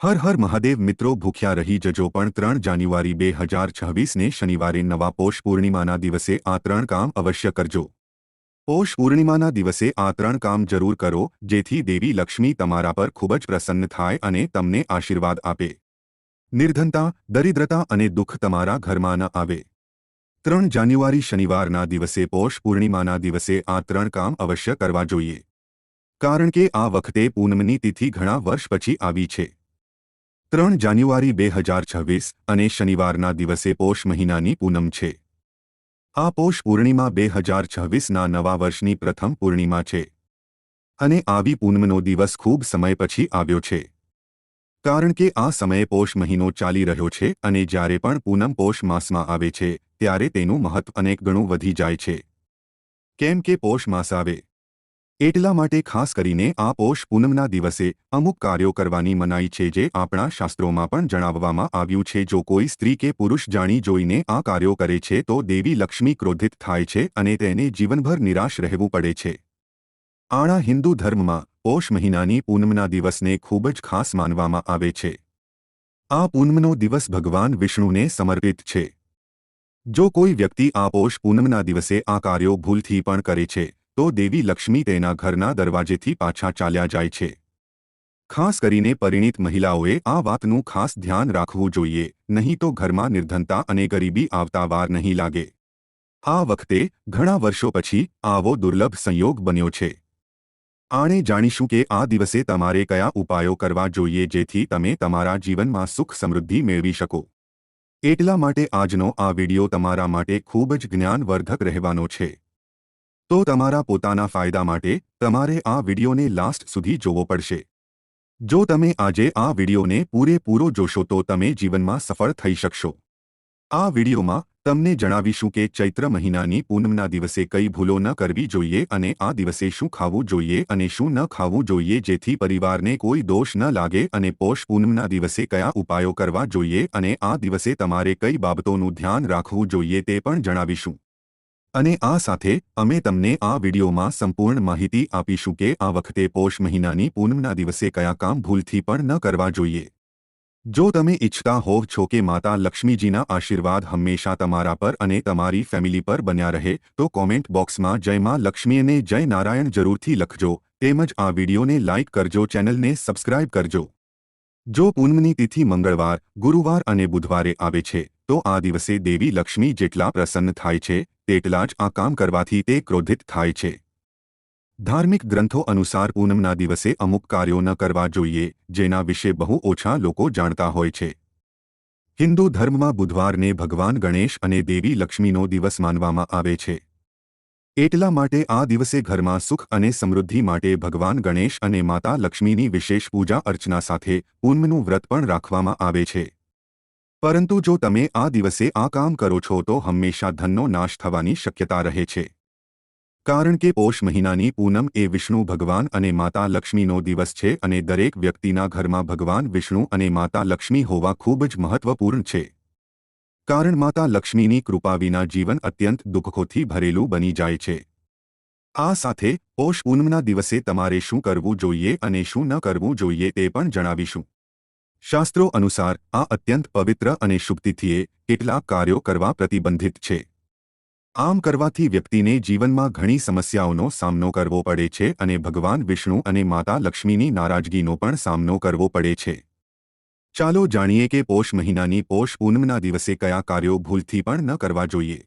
હર હર મહાદેવ મિત્રો ભૂખ્યા રહી જજો પણ ત્રણ જાન્યુઆરી બે હજાર છવ્વીસને શનિવારે નવા પોષ પૂર્ણિમાના દિવસે આ ત્રણ કામ અવશ્ય કરજો. પોષ પૂર્ણિમાના દિવસે આ ત્રણ કામ જરૂર કરો, જેથી દેવી લક્ષ્મી તમારા પર ખૂબ જ પ્રસન્ન થાય અને તમને આશીર્વાદ આપે. નિર્ધનતા, દરિદ્રતા અને દુઃખ તમારા ઘરમાં ન આવે. ત્રણ જાન્યુઆરી શનિવારના દિવસે પોષ પૂર્ણિમાના દિવસે આ ત્રણ કામ અવશ્ય કરવા જોઈએ. કારણ કે આ વખતે પૂનમની તિથિ ઘણા વર્ષ પછી આવી છે. ત્રણ જાન્યુઆરી બે હજાર છવ્વીસ અને શનિવારના દિવસે પોષ મહિનાની પૂનમ છે. આ પોષ પૂર્ણિમા બે હજાર છવ્વીસના નવા વર્ષની પ્રથમ પૂર્ણિમા છે. અને આવી પૂનમનો દિવસ ખૂબ સમય પછી આવ્યો છે. કારણ કે આ સમયે પોષ મહિનો ચાલી રહ્યો છે અને જ્યારે પણ પૂનમ પોષ માસમાં આવે છે, ત્યારે તેનું મહત્વ અનેક ગણું વધી જાય છે. કેમ કે પોષ માસ આવે એટલા માટે ખાસ કરીને આ પોષ પૂનમના દિવસે અમુક કાર્યો કરવાની મનાઈ છે જે આપણા શાસ્ત્રોમાં પણ જણાવવામાં આવ્યું છે. જો કોઈ સ્ત્રી કે પુરુષ જાણી જોઈને આ કાર્યો કરે છે તો દેવી લક્ષ્મી ક્રોધિત થાય છે અને તેને જીવનભર નિરાશ રહેવું પડે છે. આણા હિન્દુ ધર્મમાં પોષ મહિનાની પૂનમના દિવસને ખૂબ જ ખાસ માનવામાં આવે છે. આ પૂનમનો દિવસ ભગવાન વિષ્ણુને સમર્પિત છે. જો કોઈ વ્યક્તિ આ પોષ પૂનમના દિવસે આ કાર્યો ભૂલથી પણ કરે છે તો દેવી લક્ષ્મી તેના ઘરના દરવાજેથી પાછા ચાલ્યા જાય છે. ખાસ કરીને પરિણીત મહિલાઓએ આ વાતનું ખાસ ધ્યાન રાખવું જોઈએ, નહીં તો ઘરમાં નિર્ધનતા અને ગરીબી આવતા વાર નહીં લાગે. આ વખતે ઘણા વર્ષો પછી આવો દુર્લભ સંયોગ બન્યો છે. આણે જાણીશું કે આ દિવસે તમારે કયા ઉપાયો કરવા જોઈએ જેથી તમે તમારા જીવનમાં સુખ સમૃદ્ધિ મેળવી શકો. એટલા માટે આજનો આ વિડિયો તમારા માટે ખૂબ જ જ્ઞાનવર્ધક રહેવાનો છે. તો તમારા પોતાના ફાયદા માટે તમારે આ વિડિયોને લાસ્ટ સુધી જોવો પડશે. જો તમે આજે આ વિડિયોને પૂરેપૂરો જોશો તો તમે જીવનમાં સફળ થઈ શકશો. આ વિડિયોમાં તમને જણાવીશું કે ચૈત્ર મહિનાની પૂનમના દિવસે કઈ ભૂલો ન કરવી જોઈએ અને આ દિવસે શું ખાવું જોઈએ અને શું ન ખાવું જોઈએ જેથી પરિવારને કોઈ દોષ ન લાગે અને પોષ પૂનમના દિવસે કયા ઉપાયો કરવા જોઈએ અને આ દિવસે તમારે કઈ બાબતોનું ધ્યાન રાખવું જોઈએ તે પણ જણાવીશું. અને આ સાથે અમે તમને આ વિડીયોમાં સંપૂર્ણ માહિતી આપીશું કે આ વખતે પોષ મહિનાની પૂનમના દિવસે કયા કામ ભૂલથી પણ ન કરવા જોઈએ. જો તમે ઇચ્છતા હોવ છો કે માતા લક્ષ્મીજીના આશીર્વાદ હંમેશા તમારા પર અને તમારી ફેમિલી પર બન્યા રહે, તો કોમેન્ટ બોક્સમાં જય માં લક્ષ્મી જય નારાયણ જરૂરથી લખજો. તેમજ આ વિડીયોને લાઇક કરજો, ચેનલને સબસ્ક્રાઇબ કરજો. જો પૂનમની તિથિ મંગળવાર, ગુરુવાર અને બુધવારે આવે છે, તો આ દિવસે દેવી લક્ષ્મી જેટલા પ્રસન્ન થાય છે તેટલા જ આ કામ કરવાથી તે ક્રોધિત થાય છે. ધાર્મિક ગ્રંથો અનુસાર પૂનમના દિવસે અમુક કાર્યો ન કરવા જોઈએ, જેના વિશે બહુ ઓછા લોકો જાણતા હોય છે. હિન્દુ ધર્મમાં બુધવારને ભગવાન ગણેશ અને દેવી લક્ષ્મીનો દિવસ માનવામાં આવે છે. એટલા માટે આ દિવસે ઘરમાં સુખ અને સમૃદ્ધિ માટે ભગવાન ગણેશ અને માતા લક્ષ્મીની વિશેષ પૂજા અર્ચના સાથે પૂનમનું વ્રત પણ રાખવામાં આવે છે. પરંતુ જો તમે આ દિવસે આ કામ કરો છો તો હંમેશા ધનનો નાશ થવાની શક્યતા રહે છે. કારણ કે પોષ મહિનાની પૂનમ એ વિષ્ણુ ભગવાન અને માતા લક્ષ્મીનો દિવસ છે અને દરેક વ્યક્તિના ઘરમાં ભગવાન વિષ્ણુ અને માતા લક્ષ્મી હોવા ખૂબ જ મહત્વપૂર્ણ છે. કારણ માતા લક્ષ્મીની કૃપા વિના જીવન અત્યંત દુઃખોથી ભરેલું બની જાય છે. આ સાથે પોષ પૂનમના દિવસે તમારે શું કરવું જોઈએ અને શું ન કરવું જોઈએ તે પણ જણાવીશું. શાસ્ત્રો અનુસાર આ અત્યંત પવિત્ર અને શુભતિથિએ કેટલાક કાર્યો કરવા પ્રતિબંધિત છે. આમ કરવાથી વ્યક્તિને જીવનમાં ઘણી સમસ્યાઓનો સામનો કરવો પડે છે અને ભગવાન વિષ્ણુ અને માતા લક્ષ્મીની નારાજગીનો પણ સામનો કરવો પડે છે. ચાલો જાણીએ કે પોષ મહિનાની પોષ પૂનમના દિવસે કયા કાર્યો ભૂલથી પણ ન કરવા જોઈએ.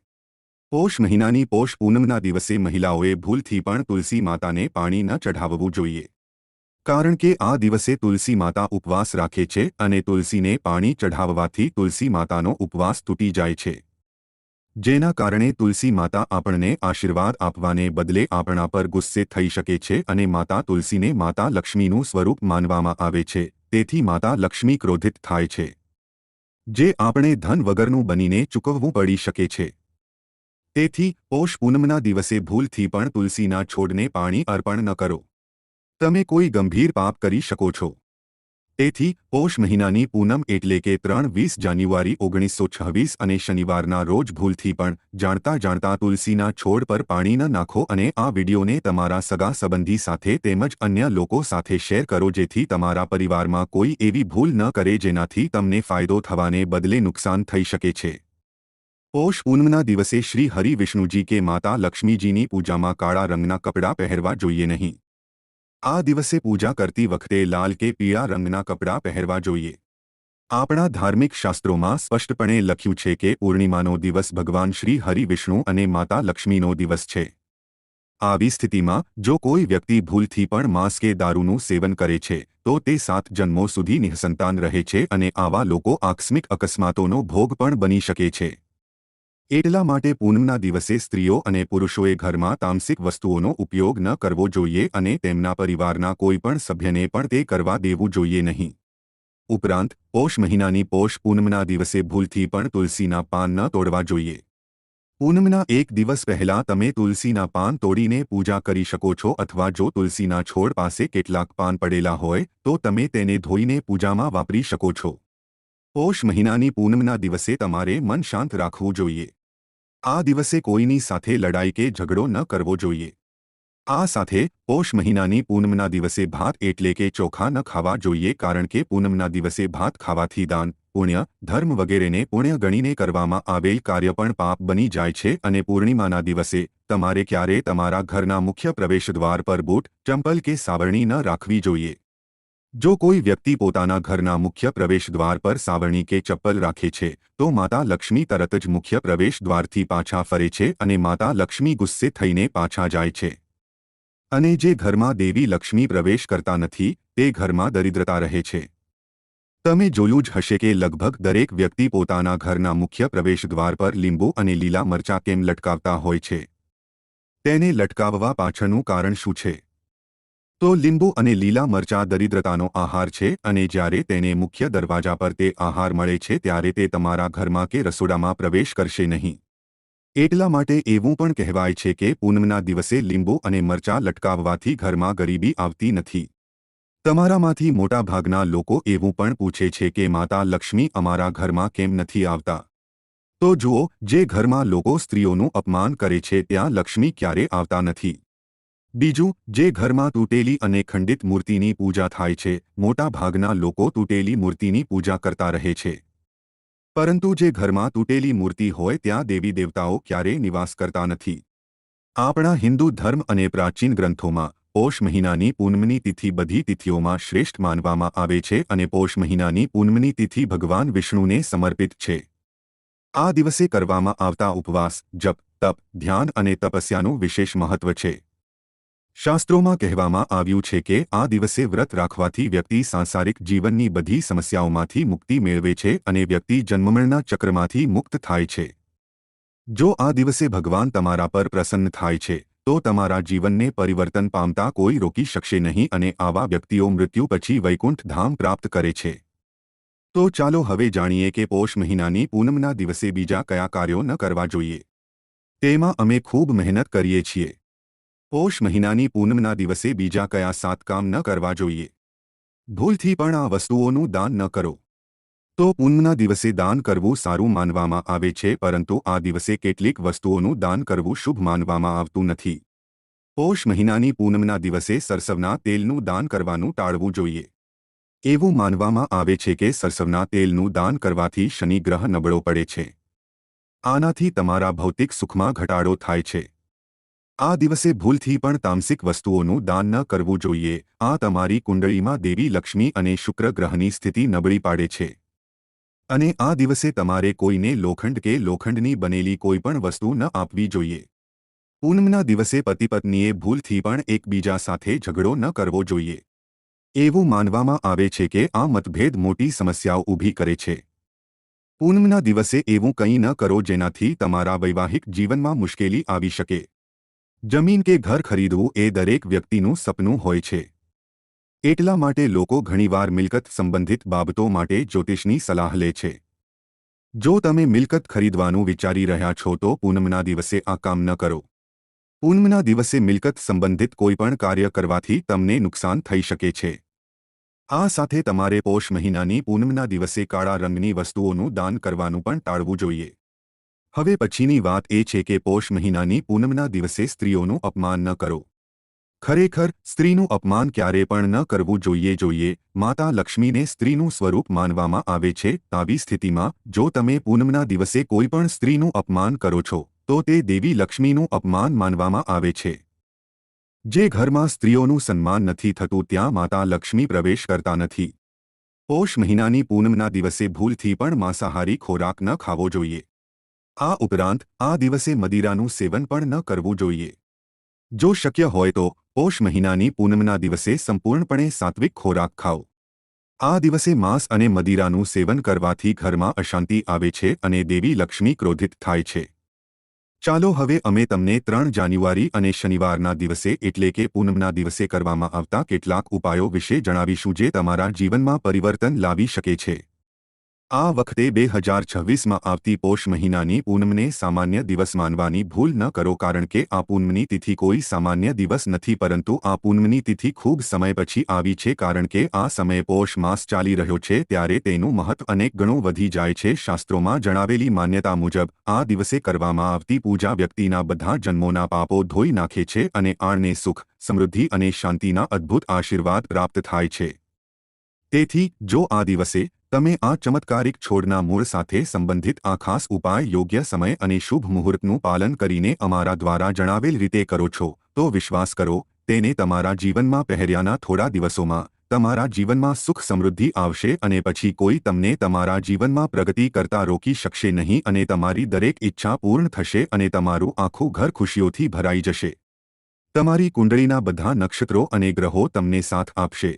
પોષ મહિનાની પોષ પૂનમના દિવસે મહિલાઓએ ભૂલથી પણ તુલસી માતાને પાણી ન ચઢાવવું જોઈએ. કારણ કે આ દિવસે તુલસી માતા ઉપવાસ રાખે છે અને તુલસીને પાણી ચઢાવવાથી તુલસી માતાનો ઉપવાસ તૂટી જાય છે. જેના કારણે તુલસી માતા આપણને આશીર્વાદ આપવાને બદલે આપણા પર ગુસ્સે થઈ શકે છે અને માતા તુલસીને માતા લક્ષ્મીનું સ્વરૂપ માનવામાં આવે છે, તેથી માતા લક્ષ્મી ક્રોધિત થાય છે. જે આપણે ધન વગરનું બનીને ચૂકવવું પડી શકે છે. તેથી પોષ પૂનમના દિવસે ભૂલથી પણ તુલસીના છોડને પાણી અર્પણ ન કરો. તમે કોઈ ગંભીર પાપ કરી શકો છો. તેથી, પોષ મહિનાની પૂનમ એટલે કે ત્રણ વીસ જાન્યુઆરી ઓગણીસો છવ્વીસ અને શનિવારના રોજ ભૂલથી પણ જાણતા જાણતા તુલસીના છોડ પર પાણી ન નાખો અને આ વિડીયોને તમારા સગા સંબંધી સાથે તેમજ અન્ય લોકો સાથે શેર કરો જેથી તમારા પરિવારમાં કોઈ એવી ભૂલ ન કરે જેનાથી તમને ફાયદો થવાને બદલે નુકસાન થઈ શકે છે. પોષ પૂનમના દિવસે શ્રી હરિ વિષ્ણુજી કે માતા લક્ષ્મીજીની પૂજામાં કાળા રંગના કપડાં પહેરવા જોઈએ નહીં. આ દિવસે પૂજા કરતી વખતે લાલ કે પીળા રંગના કપડાં પહેરવા જોઈએ. આપણા ધાર્મિક શાસ્ત્રોમાં સ્પષ્ટપણે લખ્યું છે કે પૂર્ણિમાનો દિવસ ભગવાન શ્રી હરિ વિષ્ણુ અને માતા લક્ષ્મીનો દિવસ છે. આવી સ્થિતિમાં, જો કોઈ વ્યક્તિ ભૂલથી પણ માંસ કે દારૂનું સેવન કરે છે, તો તે સાત જન્મો સુધી નિઃસંતાન રહે છે અને આવા લોકો આકસ્મિક અકસ્માતોનો ભોગ પણ બની શકે છે. એટલા માટે પૂનમના દિવસે સ્ત્રીઓ અને પુરુષોએ ઘરમાં તામસિક વસ્તુઓનો ઉપયોગ ન કરવો જોઈએ અને તેમના પરિવારના કોઈપણ સભ્યને પણ તે કરવા દેવું જોઈએ નહીં. ઉપરાંત, પોષ મહિનાની પોષ પૂનમના દિવસે ભૂલથી પણ તુલસીના પાન ન તોડવા જોઈએ. પૂનમના એક દિવસ પહેલા તમે તુલસીના પાન તોડીને પૂજા કરી શકો છો અથવા જો તુલસીના છોડ પાસે કેટલાક પાન પડેલા હોય, તો તમે તેને ધોઈને પૂજામાં વાપરી શકો છો. પોષ મહિનાની પૂનમના દિવસે તમારે મન શાંત રાખવું જોઈએ. આ દિવસે કોઈની સાથે લડાઈ કે ઝઘડો ન કરવો જોઈએ. આ સાથે પોષ મહિનાની પૂનમના દિવસે ભાત એટલે કે ચોખા ન ખાવા જોઈએ કારણ કે પૂનમના દિવસે ભાત ખાવાથી દાન, પુણ્ય, ધર્મ વગેરેને પુણ્ય ગણીને કરવામાં આવેલ કાર્ય પણ પાપ બની જાય છે અને પૂર્ણિમાના દિવસે તમારે ક્યારે તમારા ઘરના મુખ્ય પ્રવેશદ્વાર પર બૂટ, ચંપલ કે સાવરણી ન રાખવી જોઈએ. જો કોઈ વ્યક્તિ પોતાના ઘરના મુખ્ય પ્રવેશદ્વાર પર સાવરણી કે ચપ્પલ રાખે છે, તો માતા લક્ષ્મી તરત જ મુખ્ય પ્રવેશદ્વારથી પાછા ફરે છે અને માતા લક્ષ્મી ગુસ્સે થઈને પાછા જાય છે. અને જે ઘરમાં દેવી લક્ષ્મી પ્રવેશ કરતા નથી, તે ઘરમાં દરિદ્રતા રહે છે. તમે જોયું જ હશે કે લગભગ દરેક વ્યક્તિ પોતાના ઘરના મુખ્ય પ્રવેશદ્વાર પર લીંબુ અને લીલા મરચાં કેમ લટકાવતા હોય છે? તેને લટકાવવા પાછળનું કારણ શું છે? તો લીંબુ અને લીલા મરચાં દરિદ્રતાનો આહાર છે અને જ્યારે તેને મુખ્ય દરવાજા પર તે આહાર મળે છે ત્યારે તે તમારા ઘરમાં કે રસોડામાં પ્રવેશ કરશે નહીં. એટલા માટે એવું પણ કહેવાય છે કે પૂનમના દિવસે લીંબુ અને મરચાં લટકાવવાથી ઘરમાં ગરીબી આવતી નથી. તમારામાંથી મોટાભાગના લોકો એવું પણ પૂછે છે કે, માતા લક્ષ્મી, અમારા ઘરમાં કેમ નથી આવતા? તો જુઓ, જે ઘરમાં લોકો સ્ત્રીઓનું અપમાન કરે છે, ત્યાં લક્ષ્મી ક્યારે આવતા નથી? બીજું, જે ઘરમાં તૂટેલી અને ખંડિત મૂર્તિની પૂજા થાય છે, મોટા ભાગના લોકો તૂટેલી મૂર્તિની પૂજા કરતા રહે છે. પરંતુ જે ઘરમાં તૂટેલી મૂર્તિ હોય ત્યાં દેવી દેવતાઓ ક્યારેય નિવાસ કરતા નથી. આપણા હિન્દુ ધર્મ અને પ્રાચીન ગ્રંથોમાં પોષ મહિનાની પૂનમની તિથિ બધી તિથિઓમાં શ્રેષ્ઠ માનવામાં આવે છે અને પોષ મહિનાની પૂનમની તિથિ ભગવાન વિષ્ણુને સમર્પિત છે. આ દિવસે કરવામાં આવતા ઉપવાસ, જપ, તપ, ધ્યાન અને તપસ્યાનું વિશેષ મહત્વ છે. શાસ્ત્રોમાં કહેવામાં આવ્યું છે કે આ દિવસે વ્રત રાખવાથી વ્યક્તિ સાંસારિક જીવનની બધી સમસ્યાઓમાંથી મુક્તિ મેળવે છે અને વ્યક્તિ જન્મમરણના ચક્રમાંથી મુક્ત થાય છે. જો આ દિવસે ભગવાન તમારા પર પ્રસન્ન થાય છે, તો તમારા જીવનને પરિવર્તન પામતા કોઈ રોકી શકશે નહીં અને આવા વ્યક્તિઓ મૃત્યુ પછી વૈકુંઠ ધામ પ્રાપ્ત કરે છે. તો ચાલો હવે જાણીએ કે પોષ મહિનાની પૂનમના દિવસે બીજા કયા કાર્યો ન કરવા જોઈએ. તેમાં અમે ખૂબ મહેનત કરીએ છીએ. પોષ મહિનાની પૂનમના દિવસે બીજા કયા સાત કામ ન કરવા જોઈએ? ભૂલથી પણ આ વસ્તુઓનું દાન ન કરો. તો પૂનમના દિવસે દાન કરવું સારું માનવામાં આવે છે, પરંતુ આ દિવસે કેટલીક વસ્તુઓનું દાન કરવું શુભ માનવામાં આવતું નથી. પોષ મહિનાની પૂનમના દિવસે સરસવના તેલનું દાન કરવાનું ટાળવું જોઈએ. એવું માનવામાં આવે છે કે સરસવના તેલનું દાન કરવાથી શનિ ગ્રહ નબળો પડે છે. આનાથી તમારા ભૌતિક સુખમાં ઘટાડો થાય છે. આ દિવસે ભૂલથી પણ તામસિક વસ્તુઓનું દાન ન કરવું જોઈએ. આ તમારી કુંડળીમાં દેવી લક્ષ્મી અને શુક્ર ગ્રહની સ્થિતિ નબળી પાડે છે. અને આ દિવસે તમારે કોઈને લોખંડ કે લોખંડની બનેલી કોઈપણ વસ્તુ ન આપવી જોઈએ. પૂનમના દિવસે પતિપત્નીએ ભૂલથી પણ એકબીજા સાથે ઝઘડો ન કરવો જોઈએ. એવું માનવામાં આવે છે કે આ મતભેદ મોટી સમસ્યાઓ ઊભી કરે છે. પૂનમના દિવસે એવું કંઈ ન કરો જેનાથી તમારા વૈવાહિક જીવનમાં મુશ્કેલી આવી શકે. જમીન કે ઘર ખરીદવું એ દરેક વ્યક્તિનું સપનું હોય છે. એટલા માટે લોકો ઘણીવાર મિલકત સંબંધિત બાબતો માટે જ્યોતિષની સલાહ લે છે. જો તમે મિલકત ખરીદવાનું વિચારી રહ્યા છો તો પૂનમના દિવસે આ કામ ન કરો. પૂનમના દિવસે મિલકત સંબંધિત કોઈપણ કાર્ય કરવાથી તમને નુકસાન થઈ શકે છે. આ સાથે તમારે પોષ મહિનાની પૂનમના દિવસે કાળા રંગની વસ્તુઓનું દાન કરવાનું પણ ટાળવું જોઈએ. હવે પછીની વાત એ છે કે પોષ મહિનાની પૂનમના દિવસે સ્ત્રીઓનું અપમાન ન કરો. ખરેખર, સ્ત્રીનું અપમાન ક્યારે પણ ન કરવું જોઈએ જોઈએ, માતા લક્ષ્મીને સ્ત્રીનું સ્વરૂપ માનવામાં આવે છે આવી સ્થિતિમાં, જો તમે પૂનમના દિવસે કોઈપણ સ્ત્રીનું અપમાન કરો છો, તો તે દેવી લક્ષ્મીનું અપમાન માનવામાં આવે છે. જે ઘરમાં સ્ત્રીઓનું સન્માન નથી થતું ત્યાં માતા લક્ષ્મી પ્રવેશ કરતા નથી. પોષ મહિનાની પૂનમના દિવસે ભૂલથી પણ માંસાહારી ખોરાક ન ખાવો જોઈએ. આ ઉપરાંત, આ દિવસે મદિરાનું સેવન પણ ન કરવું જોઈએ. જો શક્ય હોય તો, પોષ મહિનાની પૂનમના દિવસે સંપૂર્ણપણે સાત્વિક ખોરાક ખાઓ. આ દિવસે માંસ અને મદિરાનું સેવન કરવાથી ઘરમાં અશાંતિ આવે છે અને દેવી લક્ષ્મી ક્રોધિત થાય છે. ચાલો હવે અમે તમને ત્રણ જાન્યુઆરી અને શનિવારના દિવસે એટલે કે પૂનમના દિવસે કરવામાં આવતા કેટલાક ઉપાયો વિશે જણાવીશું જે તમારા જીવનમાં પરિવર્તન લાવી શકે છે. આ વખતે બે હજાર છવ્વીસમાં આવતી પોષ મહિનાની પૂનમને સામાન્ય દિવસ માનવાની ભૂલ ન કરો કારણ કે આ પૂનમની તિથિ કોઈ સામાન્ય દિવસ નથી પરંતુ આ પૂનમની તિથિ ખૂબ સમય પછી આવી છે કારણ કે આ સમયે પોષ માસ ચાલી રહ્યો છે ત્યારે તેનું મહત્વ અનેક ગણું વધી જાય છે શાસ્ત્રોમાં જણાવેલી માન્યતા મુજબ, આ દિવસે કરવામાં આવતી પૂજા વ્યક્તિના બધા જન્મોના પાપો ધોઈ નાખે છે અને આણને સુખ, સમૃદ્ધિ અને શાંતિના અદ્ભુત આશીર્વાદ પ્રાપ્ત થાય છે. તેથી, જો આ દિવસે તમે આ ચમત્કારિક છોડના મૂળ સાથે સંબંધિત આ ખાસ ઉપાય યોગ્ય સમય અને શુભ મુહૂર્તનું પાલન કરીને અમારા દ્વારા જણાવેલ રીતે કરો છો, તો વિશ્વાસ કરો, તેને તમારા જીવનમાં પહેર્યાના થોડા દિવસોમાં, તમારા જીવનમાં સુખ સમૃદ્ધિ આવશે અને પછી કોઈ તમને તમારા જીવનમાં પ્રગતિ કરતા રોકી શકશે નહીં અને તમારી દરેક ઈચ્છા પૂર્ણ થશે અને તમારું આખું ઘર ખુશીઓથી ભરાઈ જશે. તમારી કુંડળીના બધા નક્ષત્રો અને ગ્રહો તમને સાથ આપશે.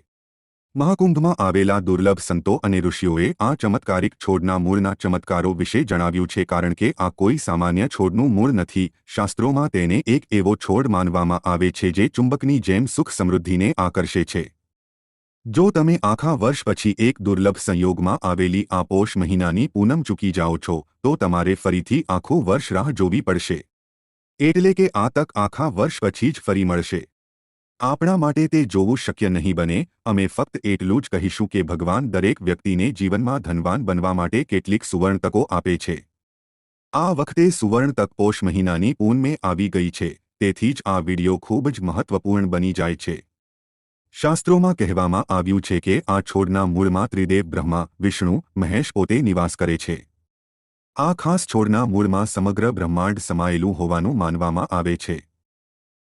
મહાકુંભમાં આવેલા દુર્લભ સંતો અને ઋષિઓએ આ ચમત્કારિક છોડના મૂળના ચમત્કારો વિશે જણાવ્યું છે કારણ કે આ કોઈ સામાન્ય છોડનું મૂળ નથી. શાસ્ત્રોમાં તેને એક એવો છોડ માનવામાં આવે છે જે ચુંબકની જેમ સુખ સમૃદ્ધિને આકર્ષે છે. જો તમે આખા વર્ષ પછી એક દુર્લભ સંયોગમાં આવેલી આ પોષ મહિનાની પૂનમ ચૂકી જાઓ છો, તો તમારે ફરીથી આખું વર્ષ રાહ જોવી પડશે. એટલે કે આ તક આખા વર્ષ પછી જ ફરી મળશે. આપણા માટે તે જોવું શક્ય નહીં બને, અમે ફક્ત એટલું જ કહીશું કે ભગવાન દરેક વ્યક્તિને જીવનમાં ધનવાન બનવા માટે કેટલીક સુવર્ણ તકો આપે છે. આ વખતે સુવર્ણ તક પોષ મહિનાની પૂનમે આવી ગઈ છે, તેથી જ આ વિડિયો ખૂબ જ મહત્વપૂર્ણ બની જાય છે. શાસ્ત્રોમાં કહેવામાં આવ્યું છે કે આ છોડના મૂળમાં ત્રિદેવ બ્રહ્મા, વિષ્ણુ, મહેશ પોતે નિવાસ કરે છે. આ ખાસ છોડના મૂળમાં સમગ્ર બ્રહ્માંડ સમાયેલું હોવાનું માનવામાં આવે છે.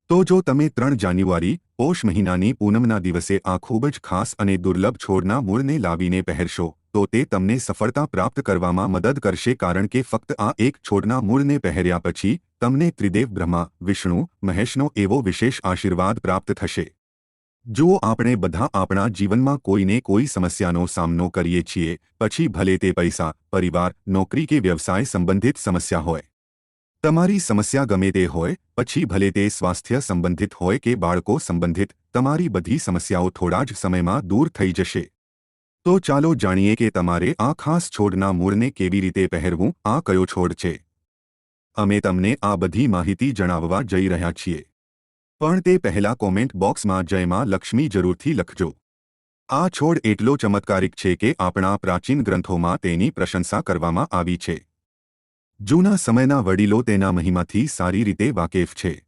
તો જો તમે ત્રણ જાન્યુઆરી, પોષ મહિનાની પૂનમના દિવસે આ ખૂબ જ ખાસ અને દુર્લભ છોડના મૂળને લાવીને પહેરશો, તો તે તમને સફળતા પ્રાપ્ત કરવામાં મદદ કરશે કારણ કે ફક્ત આ એક છોડના મૂળને પહેર્યા પછી તમને ત્રિદેવ બ્રહ્મા, વિષ્ણુ, મહેશનો એવો વિશેષ આશીર્વાદ પ્રાપ્ત થશે. જો આપણે બધા આપણા જીવનમાં કોઈને કોઈ સમસ્યાનો સામનો કરીએ છીએ, પછી ભલે તે પૈસા, પરિવાર, નોકરી કે વ્યવસાય સંબંધિત સમસ્યા હોય. તમારી સમસ્યા ગમે તે હોય, પછી ભલે તે સ્વાસ્થ્ય સંબંધિત હોય કે બાળકો સંબંધિત, તમારી બધી સમસ્યાઓ થોડા જ સમયમાં દૂર થઈ જશે. તો ચાલો જાણીએ કે તમારે આ ખાસ છોડના મૂળને કેવી રીતે પહેરવું, આ કયો છોડ છે. અમે તમને આ બધી માહિતી જણાવવા જઈ રહ્યા છીએ. પણ તે પહેલા કોમેન્ટ બોક્સમાં જયમાં લક્ષ્મી જરૂરથી લખજો. આ છોડ એટલો ચમત્કારિક છે કે આપણા પ્રાચીન ગ્રંથોમાં તેની પ્રશંસા કરવામાં આવી છે. જૂના સમયના વડીલો તેના મહિમાથી સારી રીતે વાકેફ છે.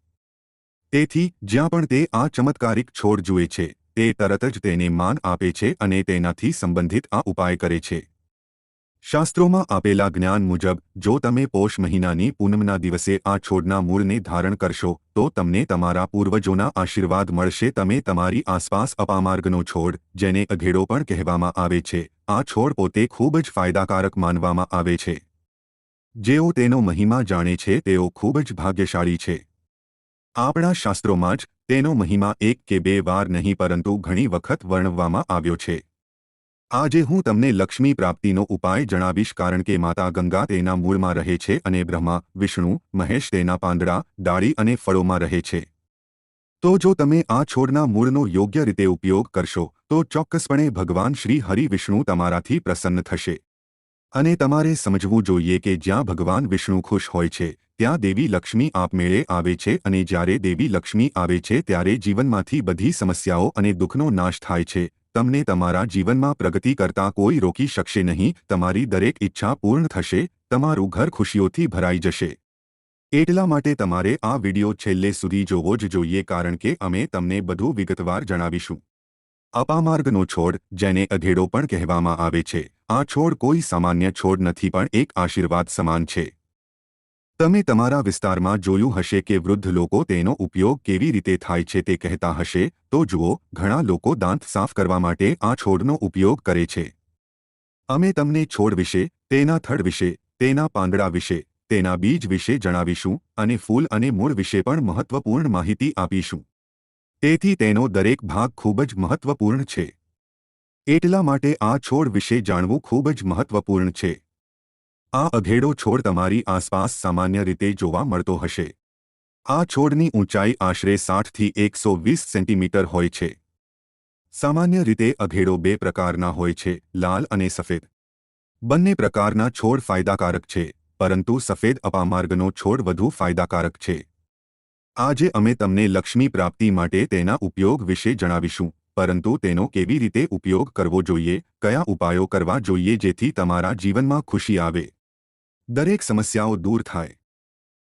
તેથી, જ્યાં પણ તે આ ચમત્કારિક છોડ જુએ છે, તે તરત જ તેને માન આપે છે અને તેનાથી સંબંધિત આ ઉપાય કરે છે. શાસ્ત્રોમાં આપેલા જ્ઞાન મુજબ, જો તમે પોષ મહિનાની પૂનમના દિવસે આ છોડના મૂળને ધારણ કરશો, તો તમને તમારા પૂર્વજોના આશીર્વાદ મળશે. તમે તમારી આસપાસ અપામાર્ગનો છોડ, જેને અઘેડો પણ કહેવામાં આવે છે, આ છોડ પોતે ખૂબ જ ફાયદાકારક માનવામાં આવે છે. જેઓ તેનો મહિમા જાણે છે, તેઓ ખૂબ જ ભાગ્યશાળી છે. આપણા શાસ્ત્રોમાં જ તેનો મહિમા એક કે બે વાર નહીં, પરંતુ ઘણી વખત વર્ણવવામાં આવ્યો છે. આજે હું તમને લક્ષ્મી પ્રાપ્તિનો ઉપાય જણાવીશ, કારણ કે માતા ગંગા તેના મૂળમાં રહે છે અને બ્રહ્મા, વિષ્ણુ, મહેશ તેના પાંદડા, ડાળી અને ફળોમાં રહે છે. તો જો તમે આ છોડના મૂળનો યોગ્ય રીતે ઉપયોગ કરશો, તો ચોક્કસપણે ભગવાન શ્રી હરિ વિષ્ણુ તમારાથી પ્રસન્ન થશે. અને તમારે સમજવું જોઈએ કે જ્યાં ભગવાન વિષ્ણુ ખુશ હોય છે, ત્યાં દેવી લક્ષ્મી આપમેળે આવે છે અને જ્યારે દેવી લક્ષ્મી આવે છે ત્યારે જીવનમાંથી બધી સમસ્યાઓ અને દુઃખનો નાશ થાય છે. તમને તમારા જીવનમાં પ્રગતિ કરતા કોઈ રોકી શકશે નહીં, તમારી દરેક ઈચ્છા પૂર્ણ થશે, તમારું ઘર ખુશીઓથી ભરાઈ જશે. એટલા માટે તમારે આ વિડિયો છેલ્લે સુધી જોવો જ જોઈએ કારણ કે અમે તમને બધું વિગતવાર જણાવીશું. અપામાર્ગનો છોડ, જેને અધેડો પણ કહેવામાં આવે છે. આ છોડ કોઈ સામાન્ય છોડ નથી, પણ એક આશીર્વાદ સમાન છે. તમે તમારા વિસ્તારમાં જોયું હશે કે વૃદ્ધ લોકો તેનો ઉપયોગ કેવી રીતે થાય છે તે કહેતા હશે. તો જુઓ, ઘણા લોકો દાંત સાફ કરવા માટે આ છોડનો ઉપયોગ કરે છે. અમે તમને છોડ વિશે, તેના થડ વિશે, તેના પાંદડા વિશે, તેના બીજ વિશે જણાવીશું અને ફૂલ અને મૂળ વિશે પણ મહત્વપૂર્ણ માહિતી આપીશું. તેથી તેનો દરેક ભાગ ખૂબ જ મહત્વપૂર્ણ છે. એટલા માટે આ છોડ વિશે જાણવું ખૂબ જ મહત્વપૂર્ણ છે. આ અઘેડો છોડ તમારી આસપાસ સામાન્ય રીતે જોવા મળતો હશે. આ છોડની ઊંચાઈ આશરે સાઠથી એકસો વીસ સેન્ટીમીટર હોય છે. સામાન્ય રીતે અઘેડો બે પ્રકારના હોય છે, લાલ અને સફેદ. બંને પ્રકારના છોડ ફાયદાકારક છે, પરંતુ સફેદ અપામાર્ગનો છોડ વધુ ફાયદાકારક છે. આજે અમે તમને લક્ષ્મી પ્રાપ્તિ માટે તેના ઉપયોગ વિશે જણાવીશું, પરંતુ તેનો કેવી રીતે ઉપયોગ કરવો જોઈએ, કયા ઉપાયો કરવા જોઈએ જેથી તમારા જીવનમાં ખુશી આવે? દરેક સમસ્યાઓ દૂર થાય.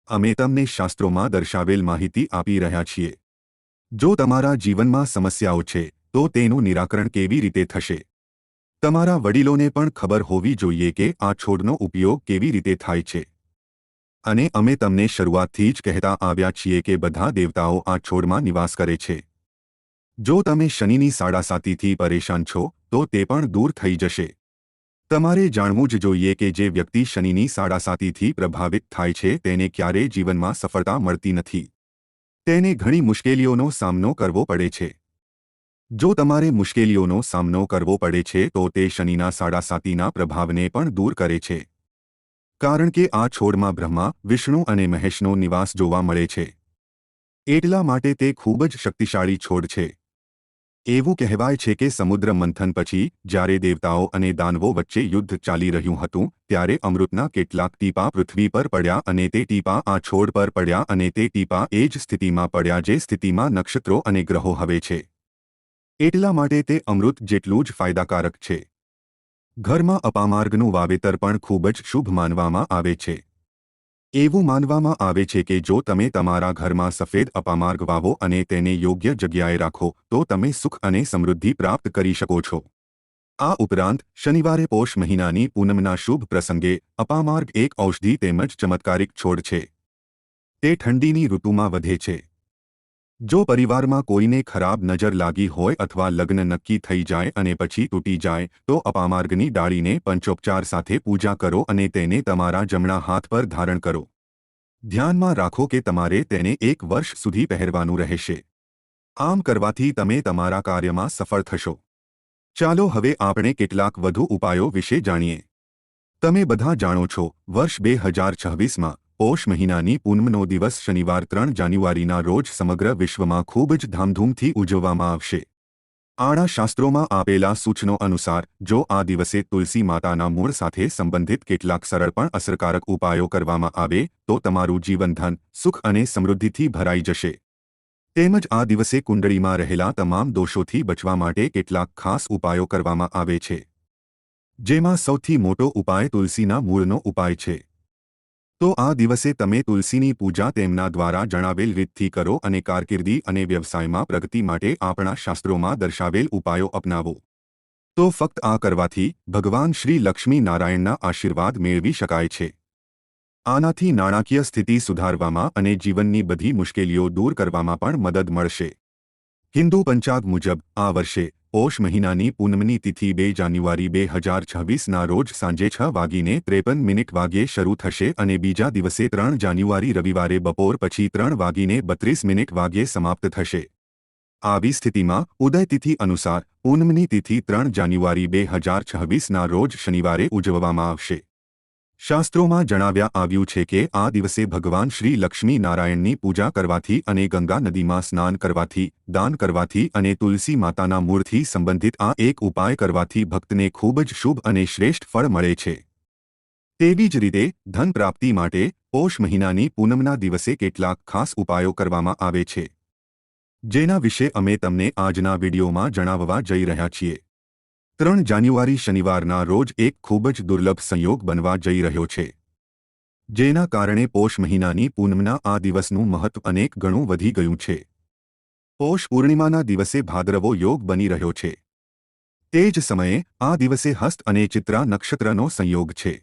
અમે તમને શાસ્ત્રોમાં દર્શાવેલ માહિતી આપી રહ્યા છીએ. જો તમારા જીવનમાં સમસ્યાઓ છે, તો તેનું નિરાકરણ કેવી રીતે થશે? તમારા વડીલોને પણ ખબર હોવી જોઈએ કે આ છોડનો ઉપયોગ કેવી રીતે થાય છે. અને અમે તમને શરૂઆતથી જ કહેતા આવ્યા છીએ કે બધા દેવતાઓ આ છોડમાં નિવાસ કરે છે. જો તમે શનિની સાડાસાતીથી પરેશાન છો, તો તે પણ દૂર થઈ જશે. તમારે જાણવું જ જોઈએ કે જે વ્યક્તિ શનિની સાડાસાતીથી પ્રભાવિત થાય છે, તેને ક્યારેય જીવનમાં સફળતા મળતી નથી. તેને ઘણી મુશ્કેલીઓનો સામનો કરવો પડે છે. જો તમારે મુશ્કેલીઓનો સામનો કરવો પડે છે, તો તે શનિના સાડાસાતીના પ્રભાવને પણ દૂર કરે છે. કારણ કે આ છોડમાં બ્રહ્મા, વિષ્ણુ અને મહેશનો નિવાસ જોવા મળે છે. એટલા માટે તે ખૂબ જ શક્તિશાળી છોડ છે. એવું કહેવાય છે કે સમુદ્ર મંથન પછી, જ્યારે દેવતાઓ અને દાનવો વચ્ચે યુદ્ધ ચાલી રહ્યું હતું, ત્યારે અમૃતના કેટલાક ટીપા પૃથ્વી પર પડ્યા અને તે ટીપા આ છોડ પર પડ્યા અને તે ટીપા એ જ સ્થિતિમાં પડ્યા જે સ્થિતિમાં નક્ષત્રો અને ગ્રહો હવે છે. એટલા માટે તે અમૃત જેટલું જ ફાયદાકારક છે. ઘરમાં અપામાર્ગનું વાવેતર પણ ખૂબ જ શુભ માનવામાં આવે છે. એવું માનવામાં આવે છે કે જો તમે તમારા ઘરમાં સફેદ અપામાર્ગ વાવો અને તેને યોગ્ય જગ્યાએ રાખો, તો તમે સુખ અને સમૃદ્ધિ પ્રાપ્ત કરી શકો છો. આ ઉપરાંત, શનિવારે પોષ મહિનાની પૂનમના શુભ પ્રસંગે, અપામાર્ગ એક ઔષધિ તેમજ ચમત્કારિક છોડ છે. તે ઠંડીની ઋતુમાં વધે છે. જો પરિવારમાં કોઈને ખરાબ નજર લાગી હોય અથવા લગ્ન નક્કી થઈ જાય અને પછી તૂટી જાય, તો અપામાર્ગની ડાળીને પંચોપચાર સાથે પૂજા કરો અને તેને તમારા જમણા હાથ પર ધારણ કરો. ધ્યાનમાં રાખો કે તમારે તેને એક વર્ષ સુધી પહેરવાનું રહેશે. આમ કરવાથી તમે તમારા કાર્યમાં સફળ થશો. ચાલો હવે આપણે કેટલાક વધુ ઉપાયો વિશે જાણીએ. તમે બધા જાણો છો, વર્ષ બે હજાર છવ્વીસમાં પોષ મહિનાની પૂનમનો દિવસ શનિવાર ત્રણ જાન્યુઆરીના રોજ સમગ્ર વિશ્વમાં ખૂબ જ ધામધૂમથી ઉજવવામાં આવશે. આણા શાસ્ત્રોમાં આપેલા સૂચનો અનુસાર, જો આ દિવસે તુલસી માતાના મૂળ સાથે સંબંધિત કેટલાક સરળ પણ અસરકારક ઉપાયો કરવામાં આવે, તો તમારું જીવનધન સુખ અને સમૃદ્ધિથી ભરાઈ જશે. તેમજ આ દિવસે કુંડળીમાં રહેલા તમામ દોષોથી બચવા માટે કેટલાક ખાસ ઉપાયો કરવામાં આવે છે. જેમાં સૌથી મોટો ઉપાય તુલસીના મૂળનો ઉપાય છે. તો આ દિવસે તમે તુલસીની પૂજા તેમના દ્વારા જણાવેલ રીતથી કરો અને કારકિર્દી અને વ્યવસાયમાં પ્રગતિ માટે આપણા શાસ્ત્રોમાં દર્શાવેલ ઉપાયો અપનાવો. તો ફક્ત આ કરવાથી ભગવાન શ્રી લક્ષ્મી નારાયણના આશીર્વાદ મેળવી શકાય છે. આનાથી નાણાકીય સ્થિતિ સુધારવામાં અને જીવનની બધી મુશ્કેલીઓ દૂર કરવામાં પણ મદદ મળશે. હિન્દુ પંચાગ મુજબ આ વર્ષે પોષ મહિનાની પૂનમની તિથિ બે જાન્યુઆરી બે હજાર છવ્વીસના રોજ સાંજે છ વાગીને ત્રેપન મિનિટ વાગ્યે શરૂ થશે અને બીજા દિવસે ત્રણ જાન્યુઆરી રવિવારે બપોર પછી ત્રણ વાગીને બત્રીસ મિનિટ વાગ્યે સમાપ્ત થશે. આવી સ્થિતિમાં ઉદયતિથિ અનુસાર પૂનમની તિથિ ત્રણ જાન્યુઆરી બે હજાર છવ્વીસના રોજ શનિવારે ઉજવવામાં આવશે. શાસ્ત્રોમાં જણાવ્યા આવ્યું છે કે આ દિવસે ભગવાન શ્રી લક્ષ્મી નારાયણની પૂજા કરવાથી અને ગંગા નદીમાં સ્નાન કરવાથી, દાન કરવાથી અને તુલસી માતાના મૂળથી સંબંધિત આ એક ઉપાય કરવાથી ભક્તને ખૂબ જ શુભ અને શ્રેષ્ઠ ફળ મળે છે. તેવી જ રીતે, ધન પ્રાપ્તિ માટે પોષ મહિનાની પૂનમના દિવસે કેટલાક ખાસ ઉપાયો કરવામાં આવે છે. જેના વિશે અમે તમને આજના વિડીયોમાં જણાવવા જઈ રહ્યા છીએ. ત્રણ જાન્યુઆરી શનિવારના રોજ એક ખૂબ જ દુર્લભ સંયોગ બનવા જઈ રહ્યો છે. જેના કારણે પોષ મહિનાની પૂનમના આ દિવસનું મહત્વ અનેક ગણું વધી ગયું છે. પોષ પૂર્ણિમાના દિવસે ભાદ્રવો યોગ બની રહ્યો છે. તે જ સમયે આ દિવસે હસ્ત અને ચિત્રા નક્ષત્રનો સંયોગ છે.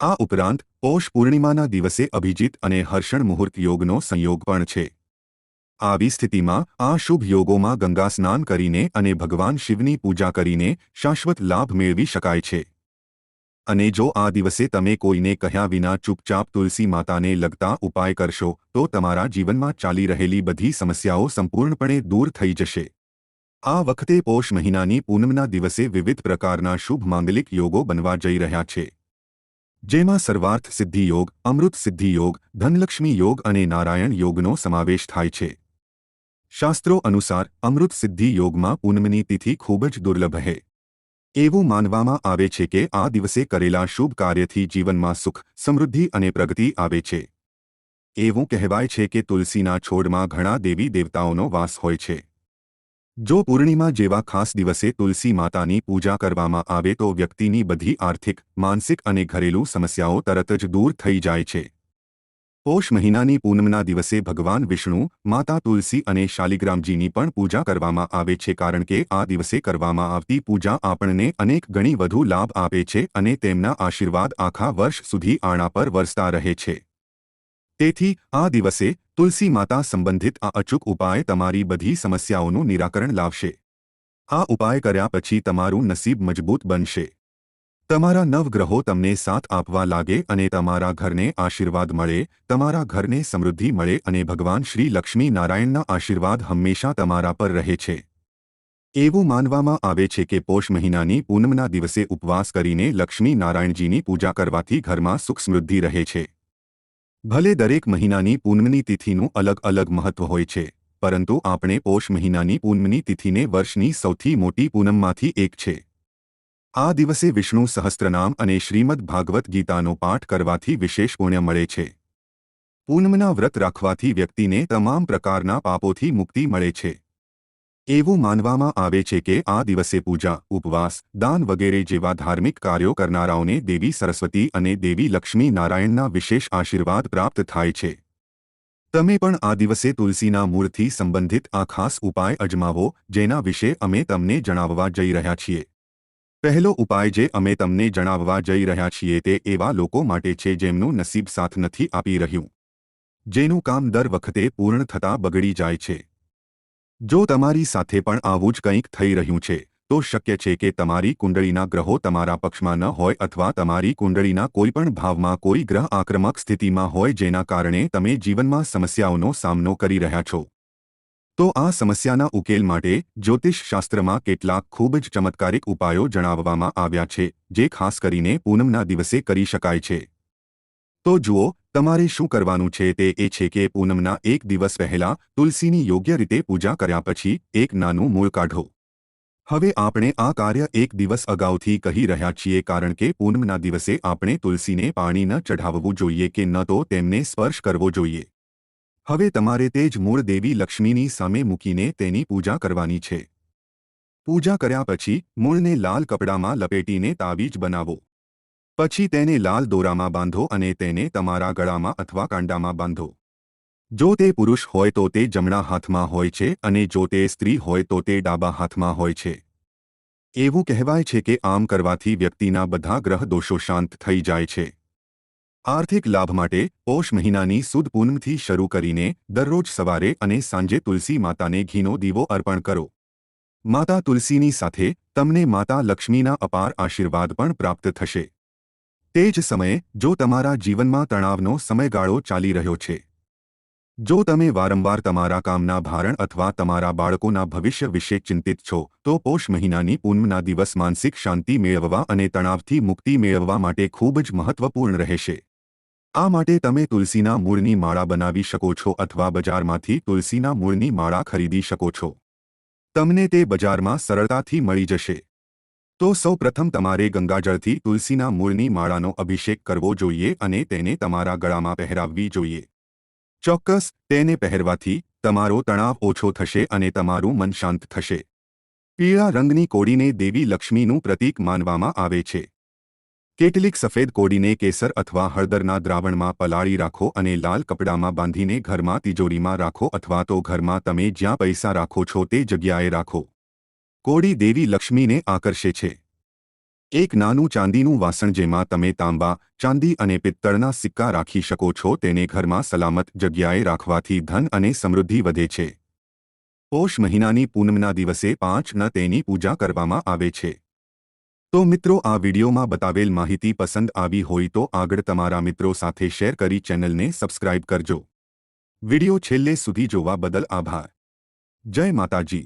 આ ઉપરાંત, પોષ પૂર્ણિમાના દિવસે અભિજીત અને હર્ષણ મુહૂર્ત યોગનો સંયોગ પણ છે. આવી સ્થિતિમાં આ શુભ યોગોમાં ગંગા સ્નાન કરીને અને ભગવાન શિવની પૂજા કરીને શાશ્વત લાભ મેળવી શકાય છે. અને જો આ દિવસે તમે કોઈને કહ્યા વિના ચૂપચાપ તુલસી માતાને લગતા ઉપાય કરશો, તો તમારા જીવનમાં ચાલી રહેલી બધી સમસ્યાઓ સંપૂર્ણપણે દૂર થઈ જશે. આ વખતે પોષ મહિનાની પૂનમના દિવસે વિવિધ પ્રકારના શુભ માંગલિક યોગો બનવા જઈ રહ્યા છે. જેમાં સર્વાર્થ સિદ્ધિ યોગ, અમૃત સિદ્ધિ યોગ, ધનલક્ષ્મી યોગ અને નારાયણ યોગનો સમાવેશ થાય છે. શાસ્ત્રો અનુસાર અમૃત સિદ્ધિ યોગમાં પૂનમની તિથિ ખૂબ જ દુર્લભ છે એવું માનવામાં આવે છે કે આ દિવસે કરેલા શુભ કાર્યથી જીવનમાં સુખ, સમૃદ્ધિ અને પ્રગતિ આવે છે. એવું કહેવાય છે કે તુલસીના છોડમાં ઘણા દેવી દેવતાઓનો વાસ હોય છે. જો પૂર્ણિમા જેવા ખાસ દિવસે તુલસી માતાની પૂજા કરવામાં આવે તો વ્યક્તિની બધી આર્થિક, માનસિક અને ઘરેલું સમસ્યાઓ તરત જ દૂર થઈ જાય છે. પોષ મહિનાની પૂનમના દિવસે ભગવાન વિષ્ણુ, માતા તુલસી અને શાલિગ્રામજીની પણ પૂજા કરવામાં આવે છે કારણ કે આ દિવસે કરવામાં આવતી પૂજા આપણને અનેક ગણી વધુ લાભ આપે છે અને તેમના આશીર્વાદ આખા વર્ષ સુધી આણા પર વરસતા રહે છે. તેથી, આ દિવસે તુલસી માતા સંબંધિત આ અચૂક ઉપાય તમારી બધી સમસ્યાઓનું નિરાકરણ લાવશે. આ ઉપાય કર્યા પછી તમારું નસીબ મજબૂત બનશે. તમારા નવગ્રહો તમને સાથ આપવા લાગે અને તમારા ઘરને આશીર્વાદ મળે, તમારા ઘરને સમૃદ્ધિ મળે અને ભગવાન શ્રી લક્ષ્મી નારાયણના આશીર્વાદ હંમેશા તમારા પર રહે છે. એવું માનવામાં આવે છે કે પોષ મહિનાની પૂનમના દિવસે ઉપવાસ કરીને લક્ષ્મી નારાયણજીની પૂજા કરવાથી ઘરમાં સુખ સમૃદ્ધિ રહે છે. ભલે દરેક મહિનાની પૂનમની તિથિનું અલગ અલગ મહત્વ હોય છે, પરંતુ આપણે પોષ મહિનાની પૂનમની તિથિને વર્ષની સૌથી મોટી પૂનમમાંથી એક છે. આ દિવસે વિષ્ણુ સહસ્ત્રનામ અને શ્રીમદ ભાગવત ગીતાનો પાઠ કરવાથી વિશેષ પુણ્ય મળે છે. પૂનમના વ્રત રાખવાથી વ્યક્તિને તમામ પ્રકારના પાપોથી મુક્તિ મળે છે. એવું માનવામાં આવે છે કે આ દિવસે પૂજા, ઉપવાસ, દાન વગેરે જેવા ધાર્મિક કાર્યો કરનારાઓને દેવી સરસ્વતી અને દેવી લક્ષ્મી નારાયણના વિશેષ આશીર્વાદ પ્રાપ્ત થાય છે. તમે પણ આ દિવસે તુલસીના મૂળથી સંબંધિત આ ખાસ ઉપાય અજમાવો, જેના વિશે અમે તમને જણાવવા જઈ રહ્યા છીએ. પહેલો ઉપાય જે અમે તમને જણાવવા જઈ રહ્યા છીએ તે એવા લોકો માટે છે જેમનું નસીબ સાથ નથી આપી રહ્યું. જેનું કામ દર વખતે પૂર્ણ થતાં બગડી જાય છે. જો તમારી સાથે પણ આવું જ કંઈક થઈ રહ્યું છે, તો શક્ય છે કે તમારી કુંડળીના ગ્રહો તમારા પક્ષમાં ન હોય અથવા તમારી કુંડળીના કોઈપણ ભાવમાં કોઈ ગ્રહ આક્રમક સ્થિતિમાં હોય જેના કારણે તમે જીવનમાં સમસ્યાઓનો સામનો કરી રહ્યા છો. તો આ સમસ્યાના ઉકેલ માટે જ્યોતિષશાસ્ત્રમાં કેટલાક ખૂબ જ ચમત્કારિક ઉપાયો જણાવવામાં આવ્યા છે, જે ખાસ કરીને પૂનમના દિવસે કરી શકાય છે. તો જુઓ, તમારે શું કરવાનું છે તે એ છે કે પૂનમના એક દિવસ પહેલા તુલસીની યોગ્ય રીતે પૂજા કર્યા પછી એક નાનું મૂળ કાઢો. હવે આપણે આ કાર્ય એક દિવસ અગાઉથી કહી રહ્યા છીએ કારણ કે પૂનમના દિવસે આપણે તુલસીને પાણી ન ચઢાવવું જોઈએ કે ન તો તેમને સ્પર્શ કરવો જોઈએ. હવે તમારે તે જ મૂળ દેવી લક્ષ્મીની સામે મૂકીને તેની પૂજા કરવાની છે. પૂજા કર્યા પછી મૂળને લાલ કપડામાં લપેટીને તાવીજ બનાવો. પછી તેને લાલ દોરામાં બાંધો અને તેને તમારા ગળામાં અથવા કાંડામાં બાંધો. જો તે પુરુષ હોય તો તે જમણા હાથમાં હોય છે અને જો તે સ્ત્રી હોય તો તે ડાબા હાથમાં હોય છે. એવું કહેવાય છે કે આમ કરવાથી વ્યક્તિના બધા ગ્રહ દોષો શાંત થઈ જાય છે. આર્થિક લાભ માટે પોષ મહિનાની સુદ પૂનમથી શરૂ કરીને દરરોજ સવારે અને સાંજે તુલસી માતાને ઘીનો દીવો અર્પણ કરો. માતા તુલસીની સાથે તમને માતા લક્ષ્મીના અપાર આશીર્વાદ પણ પ્રાપ્ત થશે. તે જ સમયે જો તમારા જીવનમાં તણાવનો સમયગાળો ચાલી રહ્યો છે, જો તમે વારંવાર તમારા કામના ભારણ અથવા તમારા બાળકોના ભવિષ્ય વિશે ચિંતિત છો, તો પોષ મહિનાની પૂનમના દિવસ માનસિક શાંતિ મેળવવા અને તણાવથી મુક્તિ મેળવવા માટે ખૂબ જ મહત્વપૂર્ણ રહેશે. આ માટે તમે તુલસીના મૂળની માળા બનાવી શકો છો અથવા બજારમાંથી તુલસીના મૂળની માળા ખરીદી શકો છો. તમને તે બજારમાં સરળતાથી મળી જશે. તો સૌ પ્રથમ તમારે ગંગાજળથી તુલસીના મૂળની માળાનો અભિષેક કરવો જોઈએ અને તેને તમારા ગળામાં પહેરાવવી જોઈએ. ચોક્કસ, તેને પહેરવાથી તમારો તણાવ ઓછો થશે અને તમારું મન શાંત થશે. પીળા રંગની કોડીને દેવી લક્ષ્મીનું પ્રતીક માનવામાં આવે છે. કેટલીક સફેદ કોડીને કેસર અથવા હળદરના દ્રાવણમાં પલાળી રાખો અને લાલ કપડામાં બાંધીને ઘરમાં તિજોરીમાં રાખો અથવા તો ઘરમાં તમે જ્યાં પૈસા રાખો છો તે જગ્યાએ રાખો. કોડી દેવી લક્ષ્મીને આકર્ષે છે. એક નાનું ચાંદીનું વાસણ જેમાં તમે તાંબા, ચાંદી અને પિત્તળના સિક્કા રાખી શકો છો તેને ઘરમાં સલામત જગ્યાએ રાખવાથી ધન અને સમૃદ્ધિ વધે છે. પોષ મહિનાની પૂનમના દિવસે પાંચ ન તેની પૂજા કરવામાં આવે છે. તો મિત્રો, આ વિડીયોમાં બતાવેલ માહિતી પસંદ આવી હોય તો આગળ તમારા મિત્રો સાથે શેર કરી ચેનલને સબસ્ક્રાઇબ કરજો. વીડિયો છેલ્લે સુધી જોવા બદલ આભાર. જય માતાજી.